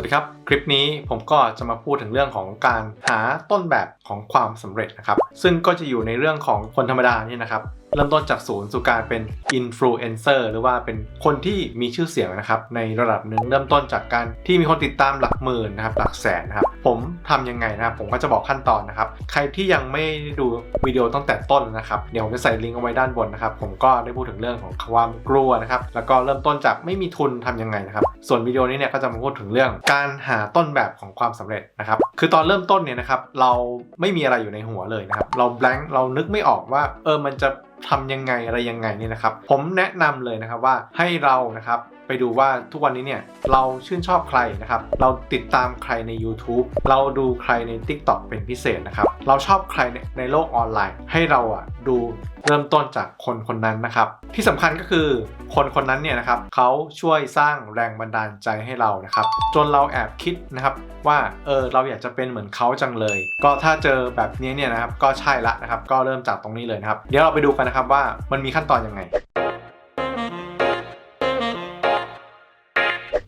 วัสดีครับ คลิปนี้ผมก็จะมาพูดถึงเรื่องของการหาต้นแบบของความสำเร็จนะครับ ซึ่งก็จะอยู่ในเรื่องของคนธรรมดานี่นะครับ เริ่มต้นจากศูนย์สู่การเป็นอินฟลูเอนเซอร์หรือว่าเป็นคนที่มีชื่อเสียงนะครับ ในระดับหนึ่งเริ่มต้นจากการที่มีคนติดตามหลักหมื่นนะครับหลักแสนนะครับ ผมทำยังไงนะครับผมก็จะบอกขั้นตอนนะครับ ใครที่ยังไม่ดูวิดีโอตั้งแต่ต้นนะครับ เดี๋ยวผมจะใส่ลิงก์เอาไว้ด้านบนนะครับ ผมก็ได้พูดถึงเรื่องของความกลัวนะครับ แล้วก็เริ่มต้นจากไม่มีทุนทำยังไงนะครับ ส่วนวิดีโอนี้เนี่ยก็จะมาพูดถึงเรื่องการหาต้นแบบของความสำเร็จนะครับ คือตอนเริ่มต้นเนี่ยนะครับเราไม่มีอะไรอยู่ในหัวเลยนะครับ เรา blank เรานึกไม่ออกว่า เออมันจะทำยังไงอะไรยังไงเนี่ยนะครับ ผมแนะนำเลยนะครับว่าให้เรานะครับ ไปดูว่าทุกวันนี้เนี่ยเราชื่นชอบใครนะครับ เราติดตามใครใน YouTube เราดูใครใน TikTok เป็นพิเศษนะครับ เราชอบใครในในโลกออนไลน์ ให้เราอะดูเริ่มต้นจากคนคนนั้นนะครับ ที่สำคัญก็คือคนคนนั้นเนี่ยนะครับเขาช่วยสร้างแรงบันดาลใจให้เรานะครับ จนเราแอบคิดนะครับว่าเออเราอยากจะเป็นเหมือนเขาจังเลย ก็ถ้าเจอแบบนี้เนี่ยนะครับก็ใช่ละนะครับ ก็เริ่มจากตรงนี้เลยนะครับ เดี๋ยวเราไปดูกันนะครับว่ามันมีขั้นตอนยังไง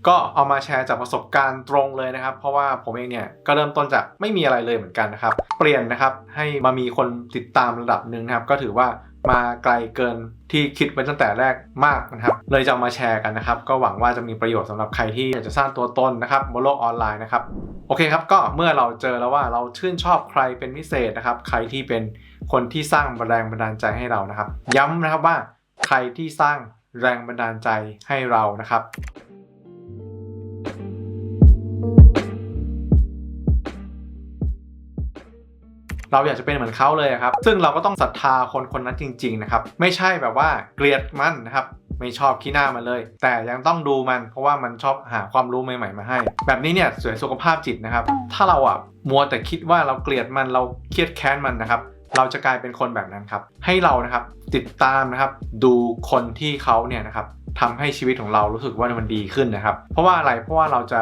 ก็เอามาแชร์จากประสบการณ์ตรงเลยนะครับ เพราะว่าผมเองเนี่ยก็เริ่มต้นจากไม่มีอะไรเลยเหมือนกันนะครับ เปลี่ยนนะครับให้มามีคนติดตามระดับหนึ่งนะครับ ก็ถือว่ามาไกลเกินที่คิดไว้ตั้งแต่แรกมากนะครับ เลยจะมาแชร์กันนะครับ ก็หวังว่าจะมีประโยชน์สำหรับใครที่อยากจะสร้างตัวตนนะครับบนโลกออนไลน์นะครับ โอเคครับ ก็เมื่อเราเจอแล้วว่าเราชื่นชอบใครเป็นพิเศษนะครับ ใครที่เป็นคนที่สร้างแรงบันดาลใจให้เรานะครับ ย้ำนะครับว่าใครที่สร้างแรงบันดาลใจให้เรานะครับ เราอยากจะเป็นเหมือนเขาเลยอะครับ ซึ่งเราก็ต้องศรัทธาคนคนนั้นจริง ๆ นะครับ ไม่ใช่แบบว่าเกลียดมันนะครับไม่ชอบขี้หน้ามันเลย แต่ยังต้องดูมันเพราะว่ามันชอบหาความรู้ใหม่ๆมาให้ แบบนี้เนี่ยเสียสุขภาพจิตนะครับ ถ้าเราอะมัวแต่คิดว่าเราเกลียดมันเราเครียดแค้นมันนะครับ เราจะกลายเป็นคนแบบนั้นครับ ให้เรานะครับติดตามนะครับ ดูคนที่เขาเนี่ยนะครับทำให้ชีวิตของเรารู้สึกว่ามันดีขึ้นนะครับ เพราะว่าอะไรเพราะว่าเราจะ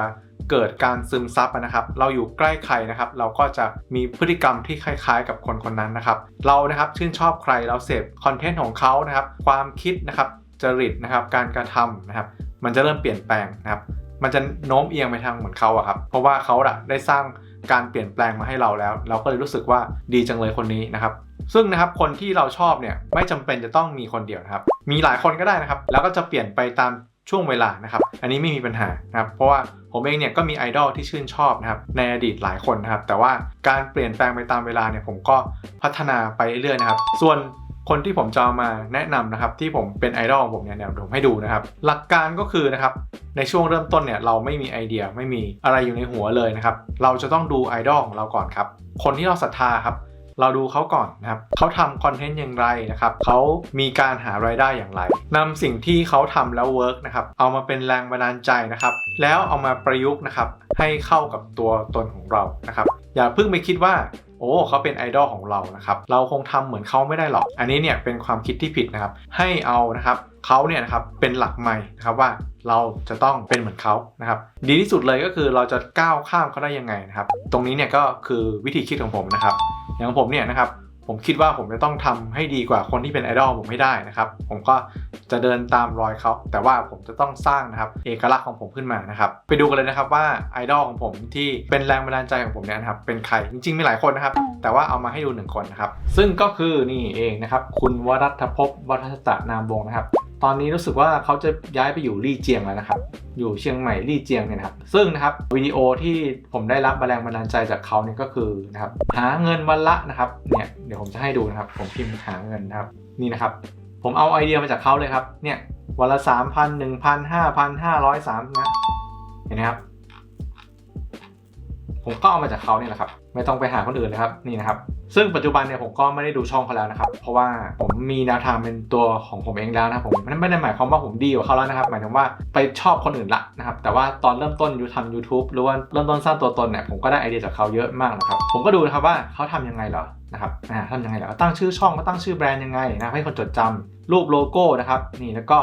เกิดการซึมซับนะครับ เราอยู่ใกล้ใครนะครับ เราก็จะมีพฤติกรรมที่คล้ายๆ กับคนคนนั้นนะครับ เรานะครับชื่นชอบใครเราเสพคอนเทนต์ของเขานะครับ ความคิดนะครับจริตนะครับ การกระทำนะครับ มันจะเริ่มเปลี่ยนแปลงนะครับ มันจะโน้มเอียงไปทางเหมือนเขาอะครับ เพราะว่าเขาอะได้สร้างการเปลี่ยนแปลงมาให้เราแล้ว เราก็เลยรู้สึกว่าดีจังเลยคนนี้นะครับ ซึ่งนะครับคนที่เราชอบเนี่ยไม่จำเป็นจะต้องมีคนเดียวนะครับ มีหลายคนก็ได้นะครับ แล้วก็จะเปลี่ยนไปตามช่วงเวลานะครับ อันนี้ไม่มีปัญหานะครับ เพราะว่า ผมเองเนี่ยก็มีไอดอลที่ชื่นชอบนะครับในอดีตหลายคนนะครับ แต่ว่าการเปลี่ยนแปลงไปตามเวลาเนี่ยผมก็พัฒนาไปเรื่อยๆนะครับ ส่วนคนที่ผมจะมาแนะนำนะครับที่ผมเป็นไอดอลของผมเนี่ยเดี๋ยวผมให้ดูนะครับ หลักการก็คือนะครับในช่วงเริ่มต้นเนี่ยเราไม่มีไอเดียไม่มีอะไรอยู่ในหัวเลยนะครับ เราจะต้องดูไอดอลของเราก่อนครับ คนที่เราศรัทธาครับ เราดูเขาก่อนนะครับเขาทำคอนเทนต์อย่างไรนะครับเขามีการหารายได้อย่างไรนำสิ่งที่เขาทำแล้วเวิร์กนะครับเอามาเป็นแรงบันดาลใจนะครับ แล้วเอามาประยุกต์นะครับให้เข้ากับตัวตนของเรานะครับ อย่าเพิ่งไปคิดว่าโอ้เขาเป็นไอดอลของเรานะครับ เราคงทำเหมือนเขาไม่ได้หรอก อันนี้เนี่ยเป็นความคิดที่ผิดนะครับ ให้เอานะครับเขาเนี่ยนะครับเป็นหลักใหม่นะครับว่าเราจะต้องเป็นเหมือนเขานะครับ ดีที่สุดเลยก็คือเราจะก้าวข้ามเขาได้ยังไงนะครับ ตรงนี้เนี่ยก็คือวิธีคิดของผมนะครับ อย่างผมเนี่ยนะครับผมคิดว่าผมจะต้องทำให้ดีกว่าคนที่เป็นไอดอลผมให้ได้นะครับ ผมก็จะเดินตามรอยเขา แต่ว่าผมจะต้องสร้างนะครับเอกลักษณ์ของผมขึ้นมานะครับ ไปดูกันเลยนะครับว่าไอดอลของผมที่เป็นแรงบันดาลใจของผมเนี่ยนะครับเป็นใครจริงๆมีหลายคนนะครับ แต่ว่าเอามาให้ดูหนึ่งคนนะครับ ซึ่งก็คือนี่เองนะครับ คุณวรัตภพวัฒตะนามวงศ์นะครับ ตอนนี้รู้สึกว่าเขาจะย้ายไปอยู่ลี่เจียงแล้วนะครับ อยู่เชียงใหม่ลี่เจียงเนี่ยนะครับ ซึ่งนะครับวิดีโอที่ผมได้รับแรงบันดาลใจจากเขาเนี่ยก็คือนะครับหาเงินวันละนะครับเนี่ยเดี๋ยวผมจะให้ดูนะครับ ผมพิมพ์หาเงินนะครับนี่นะครับ ผมเอาไอเดียมาจากเขาเลยครับเนี่ยวันละสามพันหนึ่งพันห้าพันห้าร้อยสามนะเห็นไหมครับ ผมก็เอามาจากเขาเนี่ยแหละครับ ไม่ต้องไปหาคนอื่นเลยครับนี่นะครับ ซึ่งปัจจุบันเนี่ยผมก็ไม่ได้ดูช่องเขาแล้วนะครับ เพราะว่าผมมีแนวทางเป็นตัวของผมเองแล้วนะครับผมไม่ได้หมายความว่าผมดีกว่าเขาแล้วนะครับ หมายถึงว่าไปชอบคนอื่นละนะครับ แต่ว่าตอนเริ่มต้นยูทำ YouTube หรือว่าเริ่มต้นสร้างตัวตนเนี่ยผมก็ได้ไอเดียจากเขาเยอะมากนะครับ ผมก็ดูนะครับว่าเขาทำยังไงเหรอนะครับอ่าทำยังไงเหรอตั้งชื่อช่องก็ตั้งชื่อแบรนด์ยังไงนะให้คนจดจำรูปโลโก้นะครับ นี่แล้วก็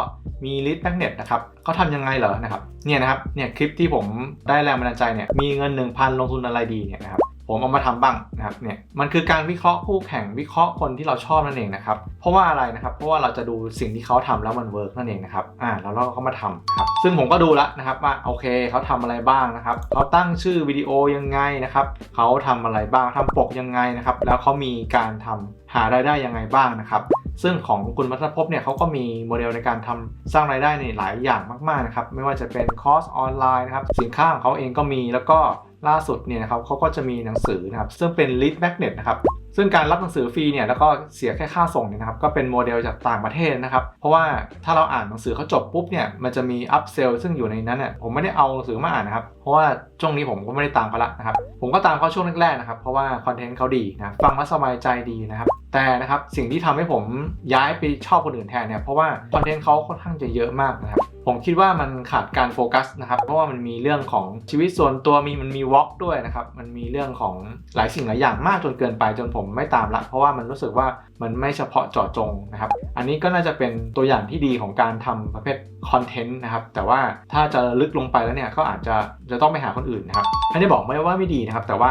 มีลิสต์แมกเน็ตนะครับเขาทำยังไงเหรอนะครับเนี่ยนะครับเนี่ยคลิปที่ผมได้แรงบันดาลใจเนี่ยมีเงิน 1,000 ลงทุนอะไรดีเนี่ยนะครับผมเอามาทำบ้างนะครับเนี่ยมันคือการวิเคราะห์คู่แข่งวิเคราะห์คนที่เราชอบนั่นเองนะครับเพราะว่าอะไรนะครับเพราะว่าเราจะดูสิ่งที่เขาทำแล้วมันเวิร์กนั่นเองนะครับอ่าแล้วเราก็มาทำนะครับซึ่งผมก็ดูแล้วนะครับว่าโอเคเขาทำอะไรบ้างนะครับเขาตั้งชื่อวิดีโอยังไงนะครับเขาทำอะไรบ้างทำปกยังไงนะครับแล้วเขามีการทำหารายได้ยังไงบ้างนะครับ ซึ่งของคุณมัทภพเนี่ยเขาก็มีโมเดลในการทำสร้างรายได้ในหลายอย่างมากๆนะครับไม่ว่าจะเป็นคอร์สออนไลน์นะครับสินค้าของเขาเองก็มีแล้วก็ล่าสุดเนี่ยนะครับเขาก็จะมีหนังสือนะครับซึ่งเป็น lead magnet นะครับซึ่งการรับหนังสือฟรีเนี่ยแล้วก็เสียแค่ค่าส่งเนี่ยนะครับก็เป็นโมเดลจากต่างประเทศนะครับ เพราะว่าถ้าเราอ่านหนังสือเขาจบปุ๊บเนี่ยมันจะมี up sell ซึ่งอยู่ในนั้นเนี่ยผมไม่ได้เอาหนังสือมาอ่านนะครับ เพราะว่าช่วงนี้ผมก็ไม่ได้ตามเขาละนะครับผมก็ตามเขาช่วงแรกๆนะครับเพราะว่าคอนเทนต์เขาดีนะฟังแล้วสบายใจดีนะครับ แต่นะครับสิ่งที่ทำให้ผมย้ายไปชอบคนอื่นแทนเนี่ยเพราะว่าคอนเทนต์เขาค่อนข้างจะเยอะมากนะครับผมคิดว่ามันขาดการโฟกัสนะครับเพราะว่ามันมีเรื่องของชีวิตส่วนตัวมีมันมีวอล์กด้วยนะครับมันมีเรื่องของหลายสิ่งหลายอย่างมากจนเกินไปจนผมไม่ตามละ เพราะว่ามันรู้สึกว่ามันไม่เฉพาะเจาะจงนะครับอันนี้ก็น่าจะเป็นตัวอย่างที่ดีของการทำประเภทคอนเทนต์นะครับแต่ว่าถ้าจะลึกลงไปแล้วเนี่ยก็อาจจะจะต้องไปหาคนอื่นนะครับไม่ได้บอกไม่ว่าไม่ดีนะครับแต่ว่า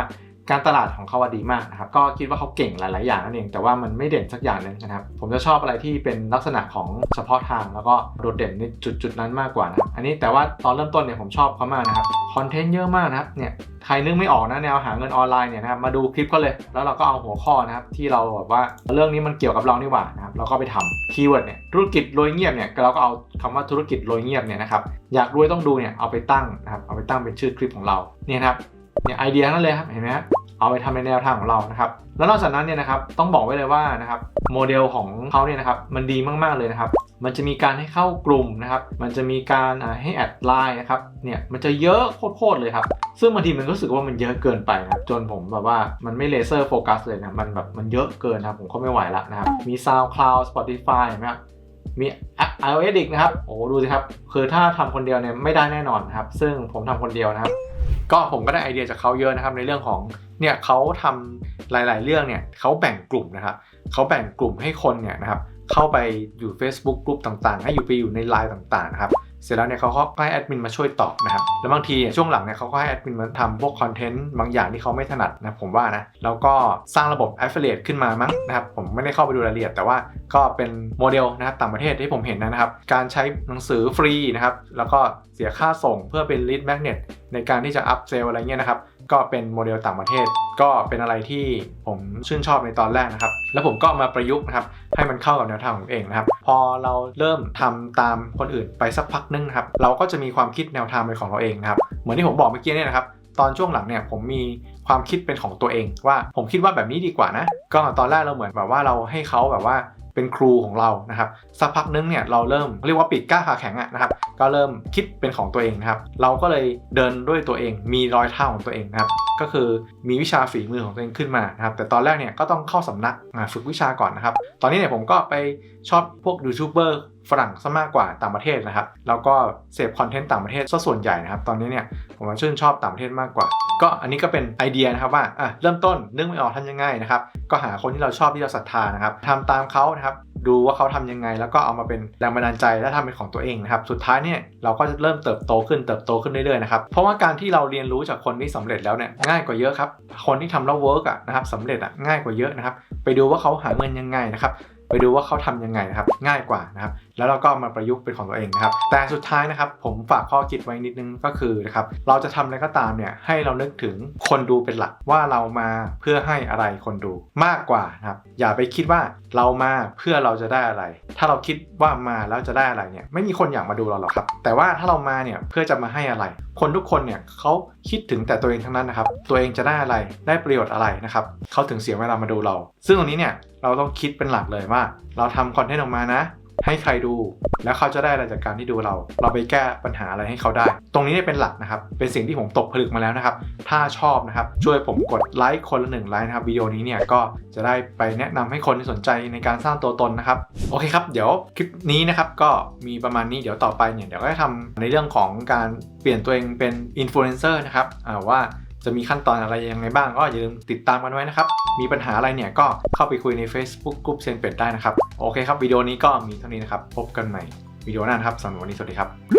การตลาดของเขาดีมากนะครับ ก็คิดว่าเขาเก่งหลาย ๆ อย่างนั่นเอง แต่ว่ามันไม่เด่นสักอย่างนึงนะครับ ผมจะชอบอะไรที่เป็นลักษณะของเฉพาะทาง แล้วก็โดดเด่นในจุด ๆ นั้นมากกว่านะอันนี้แต่ว่าตอนเริ่มต้นเนี่ยผมชอบเขามากนะครับ คอนเทนต์เยอะมากนะครับ เนี่ย ใครนึกไม่ออกนะแนวหาเงินออนไลน์เนี่ยนะครับ มาดูคลิปก็เลย แล้วเราก็เอาหัวข้อนะครับที่เราแบบว่าเรื่องนี้มันเกี่ยวกับเรานี่หว่านะครับ เราก็ไปทำคีย์เวิร์ดเนี่ย ธุรกิจรวยเงียบเนี่ย เราก็เอาคำว่าธุรกิจรวยเงียบเนี่ยนะครับ อยากรวยต้องดูเนี่ย เอาไปตั้งนะครับ เอาไปตั้งเป็นชื่อคลิปของเรา เนี่ยนะครับ เนี่ยไอเดียนั้นเลยครับเห็นไหมครับเอาไปทำในแนวทางของเรานะครับแล้วนอกจากนั้นเนี่ยนะครับต้องบอกไว้เลยว่านะครับโมเดลของเขาเนี่ยนะครับมันดีมากๆเลยนะครับมันจะมีการให้เข้ากลุ่มนะครับ มันจะมีการให้แอดไลน์นะครับ เนี่ยมันจะเยอะโคตรๆเลยครับ ซึ่งบางทีมันรู้สึกว่ามันเยอะเกินไปนะจนผมแบบว่ามันไม่เลเซอร์โฟกัสเลยนะ มันแบบมันเยอะเกินนะครับผมก็ไม่ไหวละนะครับ มี SoundCloud Spotify เห็นะครับมีแอป iOS อีกนะครับ โอ้ดูสิครับ คือถ้าทำคนเดียวเนี่ยไม่ได้แน่นอนนครับ ซึ่งผมทำคนเดียวนะครับ ก็ผมก็ได้ไอเดียจากเขาเยอะนะครับในเรื่องของเนี่ยเขาทำหลาย ๆ เรื่องเนี่ยเขาแบ่งกลุ่มนะครับเขาแบ่งกลุ่มให้คนเนี่ยนะครับเข้าไปอยู่ Facebook กลุ่มต่าง ๆ ให้อยู่ไปอยู่ในไลน์ต่าง ๆ นะครับ เสร็จแล้วเนี่ยเขาก็ให้แอดมินมาช่วยตอบนะครับ แล้วบางทีช่วงหลังเนี่ยเขาก็ให้แอดมินมาทำพวกคอนเทนต์บางอย่างที่เขาไม่ถนัดนะผมว่านะ แล้วก็สร้างระบบ Affiliate ขึ้นมามั้งนะครับ ผมไม่ได้เข้าไปดูรายละเอียด แต่ว่าก็เป็นโมเดลนะครับต่างประเทศที่ผมเห็นนะครับ การใช้หนังสือฟรีนะครับ แล้วก็เสียค่าส่งเพื่อเป็น lead magnet ในการที่จะ up sell อะไรเงี้ยนะครับ ก็เป็นโมเดลต่างประเทศ ก็เป็นอะไรที่ผมชื่นชอบในตอนแรกนะครับ แล้วผมก็มาประยุกต์นะครับให้มันเข้ากับแนวทางของผมเองนะครับ พอเราเริ่มทำตามคนอื่นไปสักพักนึงนครับเราก็จะมีความคิดแนวทางเป็นของเราเองนะครับเหมือนที่ผมบอกเมื่อกี้เนี่ยนะครับตอนช่วงหลังเนี่ยผมมีความคิดเป็นของตัวเองว่าผมคิดว่าแบบนี้ดีกว่านะ ก็ตอนแรกเราเหมือนแบบว่าเราให้เขาแบบว่า เป็นครูของเรานะครับสักพักนึงเนี่ยเราเริ่มเรียกว่าปิดกล้าขาแข็งอะนะครับก็เริ่มคิดเป็นของตัวเองนะครับเราก็เลยเดินด้วยตัวเองมีรอยเท้าของตัวเองนะครับ ก็คือมีวิชาฝีมือของตัวเองขึ้นมานะครับแต่ตอนแรกเนี่ยก็ต้องเข้าสำนักฝึกวิชาก่อนนะครับ ตอนนี้เนี่ยผมก็ไปชอบพวกยูทูบเบอร์ฝรั่งซะมากกว่าต่างประเทศนะครับ แล้วก็เสพคอนเทนต์ต่างประเทศซะส่วนใหญ่นะครับ ตอนนี้เนี่ยผมชื่นชอบต่างประเทศมากกว่า ก็อันนี้ก็เป็นไอเดียนะครับว่าอะเริ่มต้นนึกไม่ออกทำยังไงนะครับ ก็หาคนที่เราชอบที่เราศรัทธานะครับทำตามเขานะครับ ดูว่าเขาทำยังไง แล้วก็เอามาเป็นแรงบันดาลใจและทำเป็นของตัวเองนะครับ สุดท้ายเนี่ยเราก็จะเริ่มเติบโตขึ้นเติบโตขึ้นเรื่อยๆนะครับ เพราะว่าการที่เราเรียนรู้จากคนที่สำเร็จแล้วเนี่ยง่ายกว่าเยอะครับ คนที่ทำแล้วเวิร์กอะนะครับสำเร็จอะง่ายกว่าเยอะนะครับ ไปดูว่าเขาหาเงินยังไงนะครับ ไปดูว่าเขาทำยังไงนะครับ ง่ายกว่านะครับ แล้วเราก็มาประยุกต์เป็นของตัวเองนะครับ แต่สุดท้ายนะครับผมฝากข้อคิดไว้นิดนึงก็คือนะครับเราจะทำอะไรก็ตามเนี่ยให้เรานึกถึงคนดูเป็นหลักว่าเรามาเพื่อให้อะไรคนดูมากกว่านะครับอย่าไปคิดว่าเรามาเพื่อเราจะได้อะไร ถ้าเราคิดว่ามาแล้วจะได้อะไรเนี่ยไม่มีคนอยากมาดูเราหรอกครับ แต่ว่าถ้าเรามาเนี่ยเพื่อจะมาให้อะไร คนทุกคนเนี่ยเขาคิดถึงแต่ตัวเองทั้งนั้นนะครับตัวเองจะได้อะไรได้ประโยชน์อะไรนะครับเขาถึงเสียเวลามาดูเรา ซึ่งตรงนี้เนี่ยเราต้องคิดเป็นหลักเลยว่า เราทำคอนเทนต์ออกมานะ ให้ใครดู แล้วเขาจะได้อะไรจากการที่ดูเรา เราไปแก้ปัญหาอะไรให้เขาได้ ตรงนี้เนี่ยเป็นหลักนะครับ เป็นสิ่งที่ผมตกผลึกมาแล้วนะครับ ถ้าชอบนะครับ ช่วยผมกดไลค์คนละหนึ่งไลค์นะครับวิดีโอนี้เนี่ยก็จะได้ไปแนะนำให้คนที่สนใจในการสร้างตัวตนนะครับ โอเคครับ เดี๋ยวคลิปนี้นะครับก็มีประมาณนี้ เดี๋ยวต่อไปเนี่ยเดี๋ยวก็จะทำในเรื่องของการเปลี่ยนตัวเองเป็นอินฟลูเอนเซอร์นะครับว่า จะมีขั้นตอนอะไรยังไงบ้างก็อย่าลืมติดตามกันไว้นะครับ มีปัญหาอะไรเนี่ยก็เข้าไปคุยใน Facebook กลุ่มเซนเป็ดได้นะครับ โอเคครับวิดีโอนี้ก็มีเท่านี้นะครับ พบกันใหม่วิดีโอหน้านครับสำหรับวันนี้สวัสดีครับ